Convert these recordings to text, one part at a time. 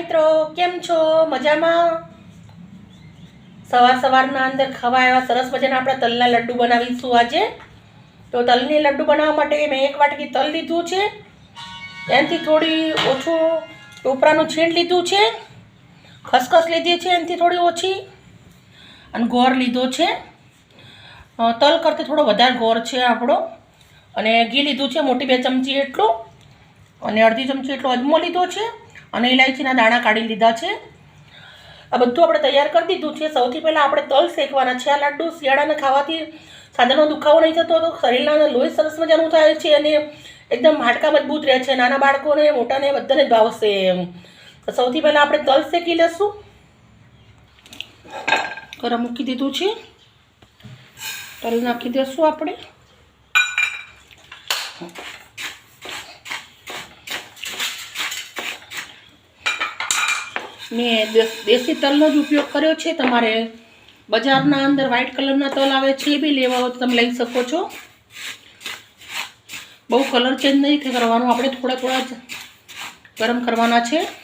મિત્રો, કેમ છો? મજામાં? સવાર સવારના અંદર ખાવા એવા સરસ મજાના આપણે તલના લડ્ડુ બનાવીશું આજે. તો તલની લડ્ડુ બનાવવા માટે મેં એક વાટકી તલ લીધું છે. એનાથી થોડી ઓછું ટોપરાનું છીણ લીધું છે. ખસખસ લીધી છે એનાથી થોડી ઓછી. અને ગોળ લીધો છે. તલ કરતાં થોડો વધારે ગોળ છે આપણો. અને ઘી લીધું છે મોટી બે ચમચી એટલું. અને અડધી ચમચી એટલો અજમો લીધો છે. અને ઇલાયચીના દાણા કાઢી લીધા છે. આ બધું આપણે તૈયાર કરી દીધું છે. સૌથી પહેલાં આપણે તલ શેકવાના છે. આ લાડુ શિયાળાને ખાવાથી સાંધાનો દુખાવો નહીં થતો, તો શરીરના લોહી સરસ મજાનું થાય છે અને એકદમ હાડકા મજબૂત રહે છે. નાના બાળકોને, મોટાને બધાને જ ભાવશે તો સૌથી પહેલાં આપણે તલ શેકી લઈશું ગરમ મૂકી દીધું છે. તલ નાખી દઈશું આપણે. મેં દેશી તલનો જ ઉપયોગ કર્યો છે. તમારે બજારના અંદર વ્હાઇટ કલરના તલ આવે છે એ બી લેવા હોય તમે લઈ શકો છો. બહુ કલર ચેન્જ નહીં કરવાનો. આપણે થોડા થોડા ગરમ કરવાના છે.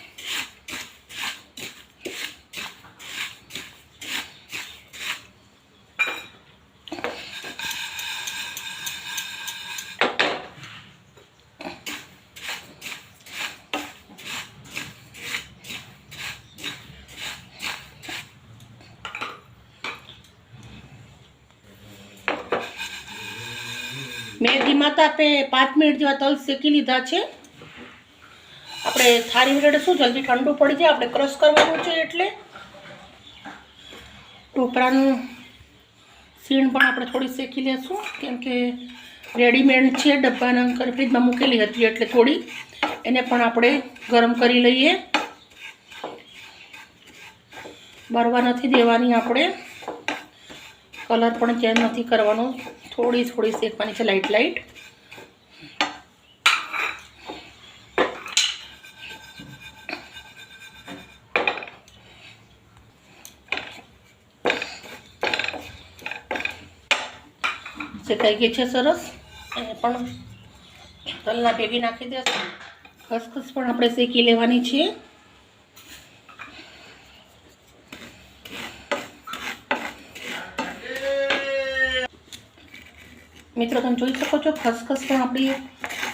મેં માતા તાપે પાંચ મિનિટ જેવા તલ શેકી લીધા છે. આપણે થાળી મિનિટ શું જલ્દી ઠંડુ પડી જાય, આપણે ક્રશ કરવાનું છે એટલે. ટોપરાનું સીણ પણ આપણે થોડી શેકી લેશું, કેમ કે રેડીમેડ છે, ડબ્બાના ફ્રીજમાં મૂકેલી હતી એટલે થોડી. એને પણ આપણે ગરમ કરી લઈએ. બરવા નથી દેવાની આપણે. કલર પણ ચેન્જ નથી કરવાનો. થોડી થોડી શેકવાની છે લાઇટ લાઇટ શેકાઈ ગઈ છે સરસ એને પણ તલના ભેગી નાખી દેશું ખસખસ પણ આપણે શેકી લેવાની છે મિત્રો, તમે જોઈ શકો છો, ખસખસ પણ આપણી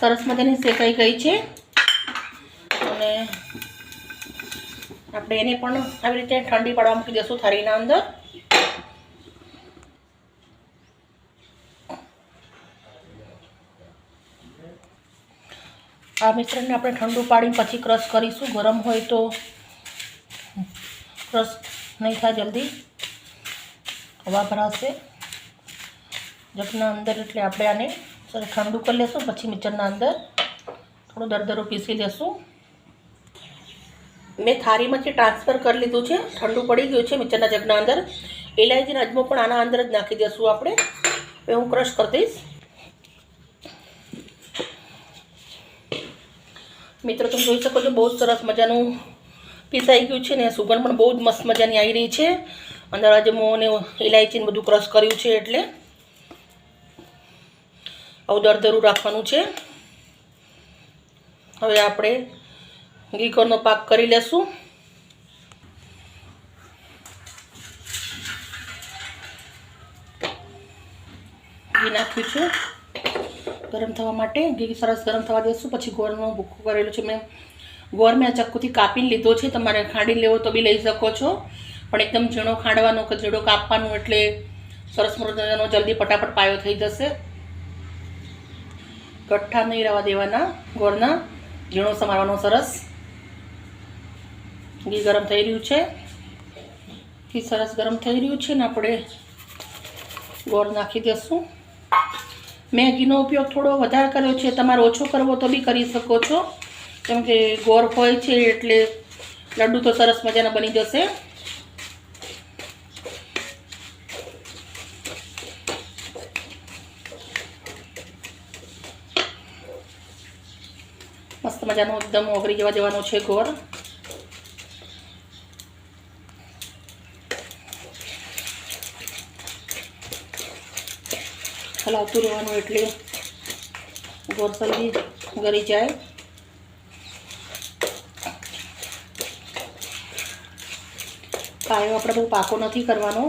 સરસ મજાની શેકાઈ ગઈ છે. અને આપણે એને પણ આવી રીતે ઠંડી પાડવા મૂકી દઈશું થાળીના અંદર. આ મિશ્રણને આપણે ઠંડુ પાડી પછી ક્રશ કરીશું. ગરમ હોય તો ક્રશ નહીં થાય જલ્દી. હવા ભરાશે. જગના અંદર એટલે આપણે આને સરસ ઠંડુ કરી લેશું, પછી મિક્સરના અંદર થોડું દરદરો પીસી લેશું. મેં થાળીમાંથી ટ્રાન્સફર કરી લીધું છે, ઠંડુ પડી ગયું છે મિક્સરના જગના અંદર. ઇલાયચીનો અજમો પણ આના અંદર જ નાખી દઈશું આપણે. હવે હું ક્રશ કરી દઈશ. મિત્રો, તમે જોઈ શકો છો, બહુ જ સરસ મજાનું પીસાઈ ગયું છે ને, સુગંધ પણ બહુ જ મસ્ત મજાની આવી રહી છે. અંદર અજમો ને ઇલાયચીને બધું ક્રશ કર્યું છે એટલે. આવું દરદરું રાખવાનું છે. હવે આપણે ઘીકોરનો પાક કરી લેશું. ઘી નાખ્યું છે. ગરમ થવા માટે ઘી સરસ ગરમ થવા દેશું. પછી ગોળનો ભૂખો કરેલું છે. મેં ગોળ મેં ચક્કુથી કાપીને લીધો છે. તમારે ખાંડી લેવો તો બી લઈ શકો છો. પણ એકદમ ઝીણો ખાંડવાનો કે ઝીણો કાપવાનું એટલે સરસ મજાનો જલ્દી ફટાફટ પાયો થઈ જશે. ગઠ્ઠા નહીં રહેવા દેવાના. ગોળના ઝીણો સમારવાનો સરસ. ઘી ગરમ થઈ રહ્યું છે. ઘી સરસ ગરમ થઈ રહ્યું છે ને આપણે ગોળ નાખી દઈશું મેં ઘીનો ઉપયોગ થોડો વધારે કર્યો છે. તમારે ઓછો કરવો તો બી કરી શકો છો. કેમ કે ગોળ હોય છે એટલે લડ્ડુ તો સરસ મજાના બની જશે. મજાનો એકદમ ઓગળી જવા દેવાનો છે ગોળ. હલાવતું રહેવાનું એટલે ગોળ જલ્દી ગળી જાય. પાયો આપણે બહુ પાકો નથી કરવાનો.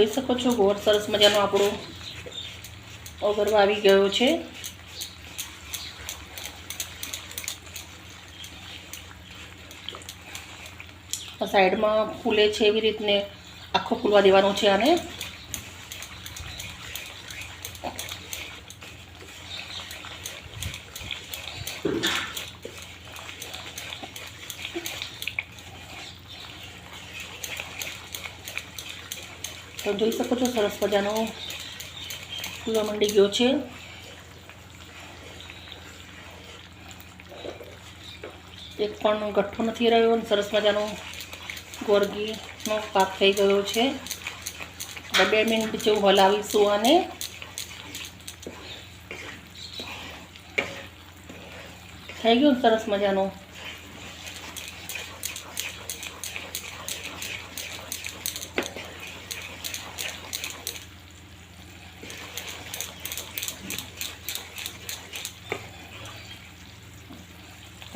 જોઈ શકો છો, ગોળ સરસ મજાનો આપણો ઓગરવા આવી ગયો છે. સાઈડમાં ફૂલે છે એવી રીતને આખો ફૂલવા દેવાનું છે આને. તો જોઈ શકો છો, સરસ મજાનો ફૂલવા મંડી ગયો છે. એક પણ ગઠ્ઠો નથી રહ્યો અને સરસ મજાનો ગોરગીનો પાક થઈ ગયો છે. બે મિનિટ જેવું હલાવીશું અને થઈ ગયું સરસ મજાનું?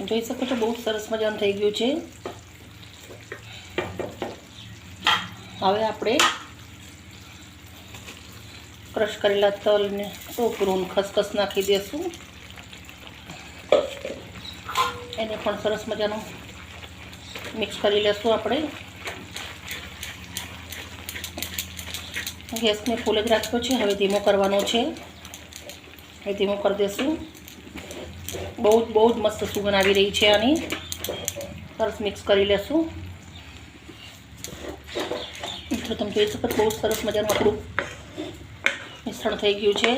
જોઈ શકો છો બહુ સરસ મજાનું થઈ ગયું છે. હવે આપણે ક્રશ કરેલા તલને ટોપરું ખસખસ નાખી દઈશું એને પણ સરસ મજાનું મિક્સ કરી લેશું આપણે. ગેસને ફૂલ જ રાખ્યો છે. હવે ધીમો કરવાનો છે. હવે ધીમો કરી દઈશું બહુ જ બહુ જ મસ્ત સુગંધ આવી રહી છે આની. સરસ મિક્સ કરી લેશું. મિત્રો, તમે જોઈ શકો બહુ સરસ મજાનું આપણું મિશ્રણ થઈ ગયું છે.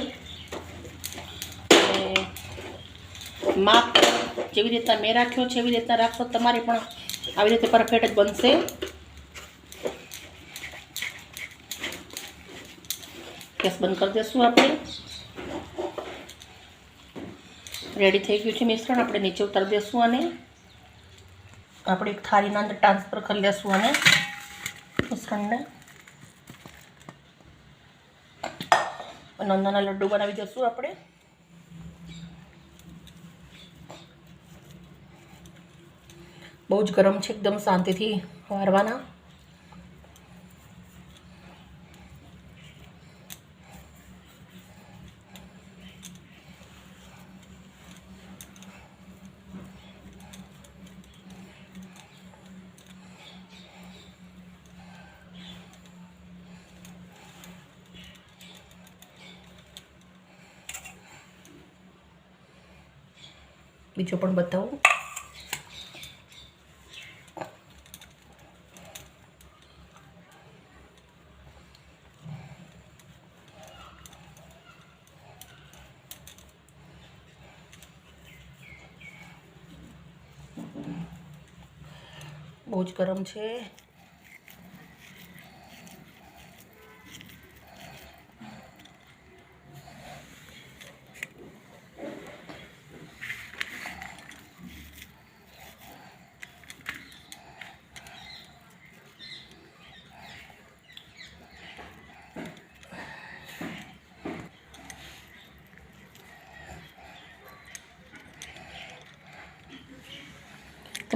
માપ જેવી રીતના મેં રાખ્યો છે, એવી રીતના રાખશો તમારે પણ આવી રીતે પરફેક્ટ જ બનશે. ગેસ બંધ કરી દઈશું આપણે. રેડી થઈ ગયું છે મિશ્રણ. આપણે નીચે ઉતારી દઈશું અને આપણે એક થાળીના અંદર ટ્રાન્સફર કરી લેશું અને મિશ્રણને નાના લડ્ડુ બનાવી દઈશું આપણે. બહુ જ ગરમ છે, એકદમ શાંતિથી વારવાના. બીજો પણ બતાવું. બહુ જ ગરમ છે.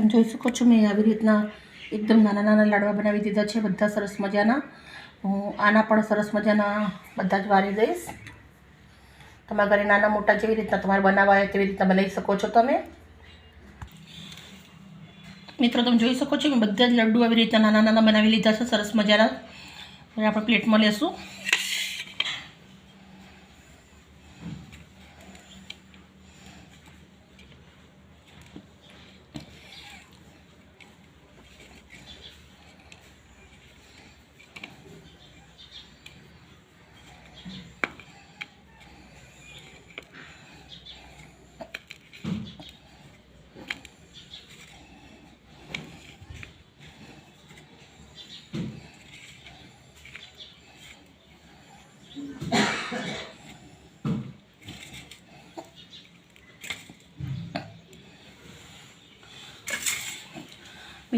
તમે જોઈ શકો છો મેં આવી રીતના એકદમ નાના નાના લાડવા બનાવી દીધા છે, બધા સરસ મજાના. હું આના પણ સરસ મજાના બધા જ વારી દઈશ. તમારા ઘરે નાના મોટા જેવી રીતના તમારે બનાવવા હોય તેવી રીતના બનાવી શકો છો તમે. મિત્રો, તમે જોઈ શકો છો મેં બધા જ લડ્ડુ આવી રીતના નાના નાના બનાવી લીધા છે, સરસ મજાના. આપણે પ્લેટમાં લેશું.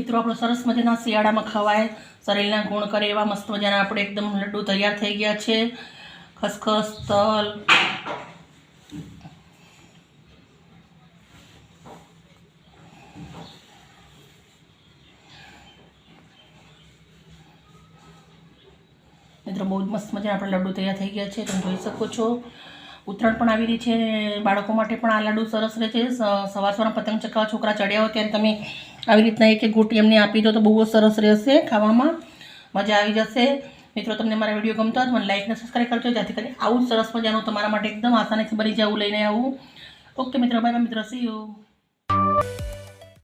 મિત્રો, આપણો સરસ મજાના શિયાળામાં ખવાય, શરીરના ગુણ કરે એવા મસ્ત મજાના આપણે એકદમ લડ્ડુ તૈયાર થઈ ગયા છે. ખસખસ, તલ. મિત્રો, બહુ જ મસ્ત મજાના આપણે લડ્ડુ તૈયાર થઈ ગયા છે, તમે જોઈ શકો છો. ઉત્તરાયણ પણ આવી રહી છે, બાળકો માટે પણ આ લાડુ સરસ રહે છે. સવાર સવારમાં પતંગ ચકાવવા છોકરા ચડ્યા હોય ત્યારે તમે આવી રીતના એક એક ગોટી એમને આપી દો તો બહુ જ સરસ રહેશે ખાવામાં. મજા આવી જશે. મિત્રો, તમને મારા વીડિયો ગમતો હોય મને લાઈક અને સબસ્ક્રાઈબ કરજો, જેથી કરીને આવું જ સરસ મજાનું તમારા માટે એકદમ આસાનીથી બની જવું લઈને આવું. ઓકે મિત્રો બાય બાય મિત્રો. See you